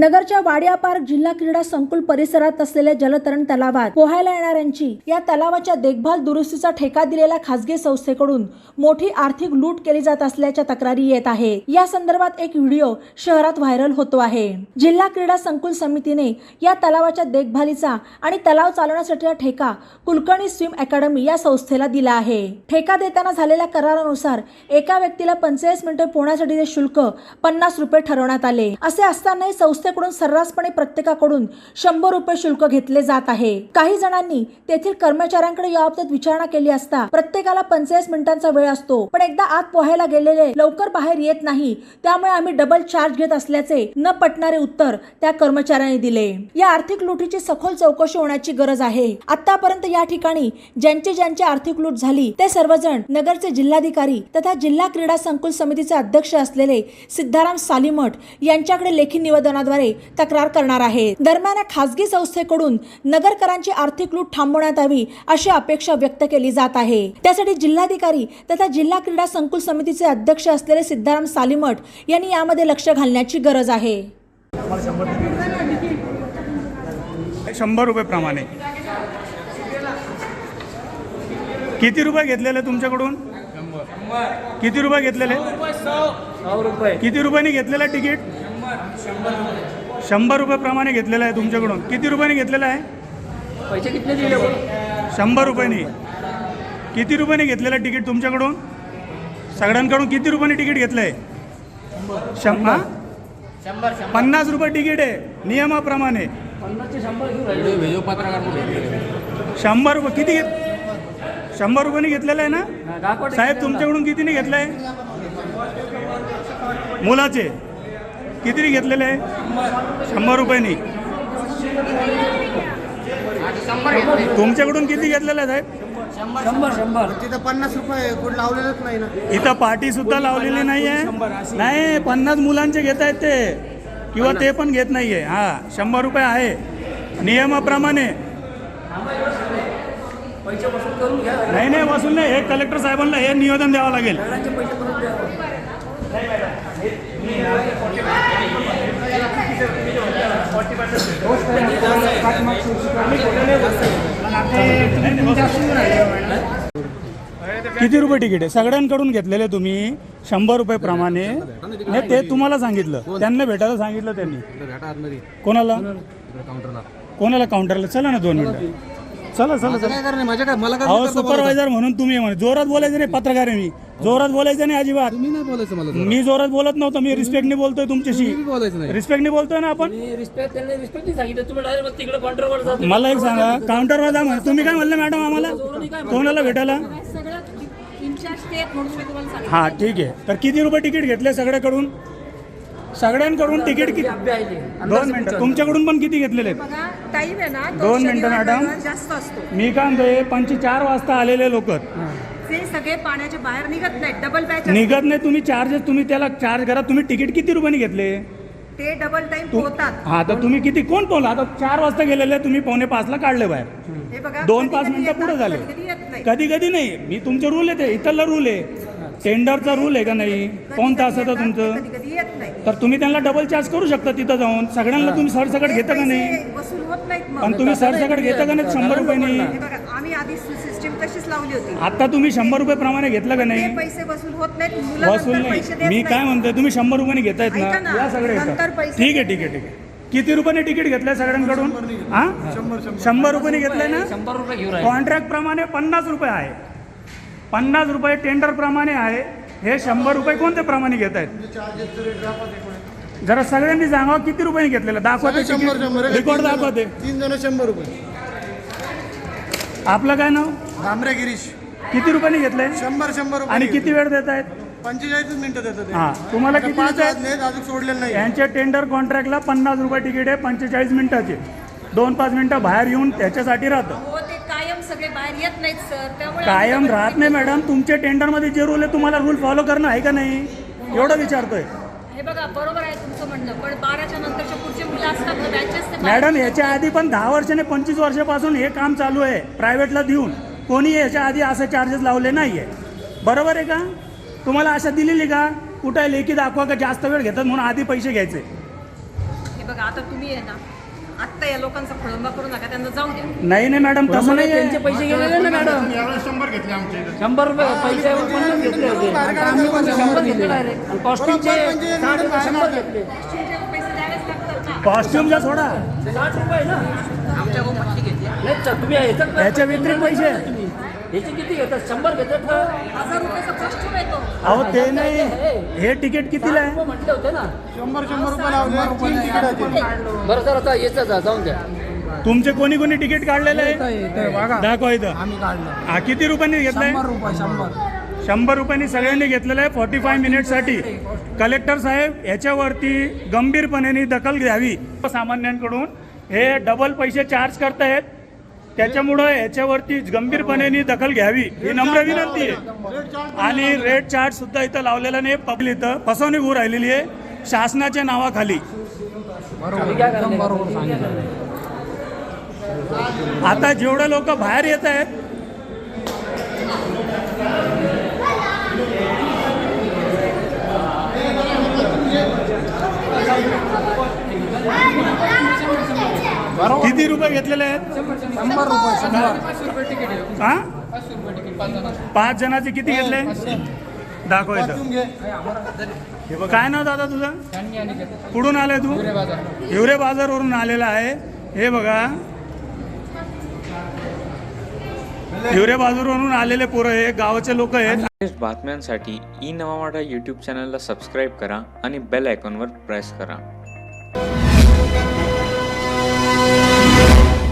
नगरच्या वाडिया पार्क जिल्हा क्रीडा संकुल परिसरात असलेल्या जलतरण तलावात पोहायला येणाऱ्यांची या तलावाच्या देखभाल दुरुस्तीचा ठेका दिलेल्या खासगी संस्थेकडून मोठी आर्थिक लूट केली जात असल्याच्या तक्रारी येत आहे. या संदर्भात एक व्हिडिओ शहरात व्हायरल होतो आहे. जिल्हा क्रीडा संकुल समितीने या तलावाच्या देखभालीचा आणि तलाव चालवण्यासाठीचा ठेका कुलकर्णी स्विम अकॅडमी या संस्थेला दिला आहे. ठेका देताना झालेल्या करारानुसार एका व्यक्तीला पंचेचाळीस मिनिटे पोहण्यासाठीचे शुल्क पन्नास रुपये ठरवण्यात आले. असे असतानाही संस्थे संस्थेकडून सर्रासपणे प्रत्येकाकडून शंभर रुपये शुल्क घेतले जात आहे. काही जणांनी तेथील कर्मचाऱ्यांकडे याबाबत विचारणा केली असता प्रत्येकाला पंचेचाळीस मिनिटांचा वेळ असतो. पण एकदा आत पोहायला गेलेले लवकर बाहेर येत नाही त्यामुळे आम्ही डबल चार्ज घेत असल्याचे न पटणारे उत्तर त्या कर्मचाऱ्यांनी दिले. या आर्थिक लुटीची सखोल चौकशी होण्याची गरज आहे. आतापर्यंत या ठिकाणी ज्यांची ज्यांची आर्थिक लूट झाली ते सर्वजण नगरचे जिल्हाधिकारी तथा जिल्हा क्रीडा संकुल समितीचे अध्यक्ष असलेले सिद्धाराम सालीमठ यांच्याकडे लेखी निवेदनाद्वारे तक्रार करणार आहे. दरम्यान या खासगी संस्थेकडून नगरकरांची आर्थिक लूट थांबवण्यात यावी अशी अपेक्षा व्यक्त केली जात आहे. त्यासाठी जिल्हाधिकारी तथा जिल्हा क्रीडा संकुल समितीचे अध्यक्ष असलेले सिद्धाराम सालीमठ यांनी यामध्ये लक्ष घालण्याची गरज आहे. शंभर रुपये प्रमाणे. किती रुपये घेतलेले तुमच्याकडून? किती रुपये घेतलेले? किती रुपयाने घेतलेलं तिकीट? शंभर रुपये प्रमाणे घेतलेलं आहे तुमच्याकडून. किती रुपयाने घेतलेलं आहे? पैसे कितने दिले बोल शंभर रुपयाने. किती रुपयाने घेतलेलं आहे तिकीट तुमच्याकडून? सगळ्यांकडून किती रुपयाने तिकीट घेतलं आहे शंभर पन्नास रुपये तिकीट आहे नियमाप्रमाणे. शंभर रुपये किती घेत शंभर रुपयाने घेतलेलं आहे ना? साहेब तुमच्याकडून कितीने घेतलंय? मुलाचे. कितीने घेतलेले आहे? शंभर रुपयांनी. तुमच्याकडून किती घेतलेलं आहे साहेब? शंभर शंभर. तिथं पन्नास रुपये लावलेलंच नाही ना. इथं पार्टी सुद्धा लावलेली नाही आहे नाही पन्नास मुलांचे घेत आहेत ते. किंवा ते पण घेत नाहीये. हा शंभर रुपये आहे. नियमाप्रमाणे. पैसे वसूल करून घ्या. नाही नाही वसूल नाही. हे कलेक्टर साहेबांना हे निवेदन द्यावं लागेल सगळ्यांचे पैसे परत द्या किती रुपये तिकीट आहे? सगळ्यांकडून घेतलेले तुम्ही शंभर रुपये प्रमाणे. नाही ते तुम्हाला सांगितलं. त्यांना भेटायला सांगितलं त्यांनी. कोणाला? कोणाला काउंटरला चला ना दोन मिनिटं. चला चला माझ्या काय मला सुपरवायझर म्हणून तुम्ही जोरात बोलायचं नाही पत्रकार आहे मी. जोरात बोलायचं नाही अजिबात. मी नाही बोलायचं मला मी जोरात बोलत नव्हतो मी रिस्पेक्टने बोलतोय तुमच्याशी. बोलायचं नाही. रिस्पेक्टने बोलतोय ना आपण? मी रिस्पेक्ट त्यांनी रिस्पेक्ट नाही सांगितलं. तुम्ही डायरेक्ट तिकडे कॉन्ट्रोवर जातो मला एक सांगा काउंटरवर जा म्हणे. तुम्ही काय म्हणलं मॅडम आम्हाला? कोणाला भेटायला सगळं इन्चार्ज ते आहेत म्हणून मी तुम्हाला सांगितलं हा ठीक आहे. तर किती रुपये तिकीट घेतले सगळ्याकडून? सगळ्यांकडून तिकीट किती. दोन मिनिटं. तुमच्याकडून पण किती घेतलेले आहेत? बघा टाईम आहे ना तो दोन मिनिटं, शनिवार, मॅडम. रविवार जास्त असतो. मी काय म्हणतोय पंची चार वाजता आलेले लोक. ते सगळे पाण्याच्या बाहेर निघत नाहीत डबल बॅच निघत नाही तुम्ही चार्जेस तुम्ही त्याला चार्ज करा. तुम्ही तिकीट किती रुपयाने घेतले? ते डबल टाइम तू- हा तर तुम्ही किती कोण पोहला? आता चार वाजता गेलेले तुम्ही पावणे पाचला काढले बाहेर. हे बघा दोन पाच मिनिटं पुढे झाले. कधी येत नाही. कधी कधी नाही. मी तुमचे रूल आहे ते इथला रूल आहे टेंडरचा रूल आहे का नाही? कोण तासाचं तुमचं? नाही तर तुम्ही त्यांना डबल चार्ज करू शकता तिथं जाऊन. सगळ्यांना तुम्ही सरसकट घेता का नाही? पैसे वसूल होत नाहीत मग. पण तुम्ही सरसकट घेता का नाही? शंभर रुपयांनी हे बघा आम्ही आधी सिस्टीम तशीच लावली होती. आता तुम्ही शंभर रुपये प्रमाणे घेतलं का ते नाही पैसे वसूल होत नाहीत. मुलं वसूल नंतर पैसे नाही देत मी काय नाहीत. म्हणतोय तुम्ही शंभर रुपयाने घेतायत ऐका ना ना, या सगळे नंतर येतात पैसे ठीक आहे ठीक आहे ठीक आहे. किती रुपयाने तिकीट घेतलंय सगळ्यांकडून? हा? शंभर रुपयाने घेतलंय ना? शंभर रुपये घेऊन राहिले. कॉन्ट्रॅक्ट प्रमाणे पन्नास रुपये आहे. पन्नास रुपये टेंडर प्रमाणे आहे. हे शंभर रुपये कोणते प्रमाणे घेत आहेत? जरा सगळ्यांनी सांगा किती रुपयाने घेतलेलं? दाखवते शंभर शंभर. रेकॉर्ड दाखवते तीन जण शंभर रुपये. आपलं काय नाव? भामरे गिरीश. किती रुपयाने घेतलंय? शंभर शंभर रुपये आणि किती वेळ देत आहेत? पंचेचाळीस मिनिटं देतात ते. हा तुम्हाला किती अजून सोडलेलं नाही. यांच्या टेंडर कॉन्ट्रॅक्टला पन्नास रुपये तिकीट आहे पंचेचाळीस मिनिटाचे. दोन पाच मिनिटं बाहेर येऊन त्याच्यासाठी राहतं. ते सगळे बाहेर येत नाहीत सर. त्यामुळे कायम राहत नाही मॅडम तुमच्या टेंडरमध्ये जे रूल आहे तुम्हाला रूल फॉलो करणं आहे का नाही? एवढं विचारतोय. हे बघा बरोबर आहे तुमचं म्हणणं पण बाराच्या नंतरच्या पुढचे मुलं असतात ना बॅचेस ते मॅडम याच्या आधी पण दहा वर्षाने पंचवीस वर्षापासून हे काम चालू आहे प्रायव्हेटला देऊन. कोणी याच्या आधी असं चार्जेस लावले नाही आहे बरोबर आहे का? तुम्हाला आशा दिलेली का? कुठं लेखी दाखवा का? जास्त वेळ घेतात म्हणून आधी पैसे घ्यायचे. हे बघा आता तुम्ही आहे ना आत्ता या लोकांचा खोळंबा करू नका त्यांना जाऊ द्या. नाही नाही मॅडम तसं नाही त्यांचे पैसे गेलेले ना मॅडम. यावेळेस शंभर घेतले आमच्या इथे शंभर रुपये पन्नास घेतले. होते. आता आम्ही पण शंभर घेतले. डायरेक्ट आणि कॉस्टिंगचे साठ रुपये शंभर घेतले. पैसे द्यावेच लागतात ना. कॉस्ट्युमचा सोडा साठ रुपये ना. नाही सर, तुम्ही ह्याच्यात याच्या व्यतिरिक्त पैसे. ह्याचे किती घेतात शंभर घेतात का हजार रुपयाचा कॉस्ट्युम येतो अहो ते नाही. हे तिकीट कितीला आहे? म्हटले होते ना. शंभर शंभर रुपये लावले. तीन तिकीट आहेत बरं सर आता याचं जा जाऊन द्या. तुमचे कोणी कोणी तिकीट काढलेलं आहे? दाखवा इथं. हा किती रुपयांनी घेतलंय? शंभर रुपयांनी सगळ्यांनी घेतलेलं आहे. फॉर्टी फाय मिनिटसाठी कलेक्टर साहेब याच्यावरती गंभीरपणे दखल घ्यावी. सामान्यांकडून हे डबल पैसे चार्ज करतायत. त्याच्यामुळं याच्यावरती गंभीरपणे दखल घ्यावी ही नम्र विनंती आहे. आणि रेट चार्ज सुद्धा इथं लावलेला नाही पब्लिक इथं. फसवणूक होऊ राहिलेली आहे. शासनाच्या नावाखाली. आता जेवढे लोक बाहेर येत आहेत किती रुपये घेतलेले आहेत? शंभर रुपये शंभर. हा? पाच जणाचे किती घेतले? दाखव इथं. हे काय नाव दादा तुझं? कुठून आलाय तू? हिवरे बाजारवरून आलेला आहे. हे बघा. हिवरे बाजारवरून आलेले पोरं हे गावाचे लोक आहेत. बातम्यांसाठी ई नवा मराठा यूट्यूब चॅनलला सबस्क्राईब करा आणि बेल आयकॉनवर प्रेस करा.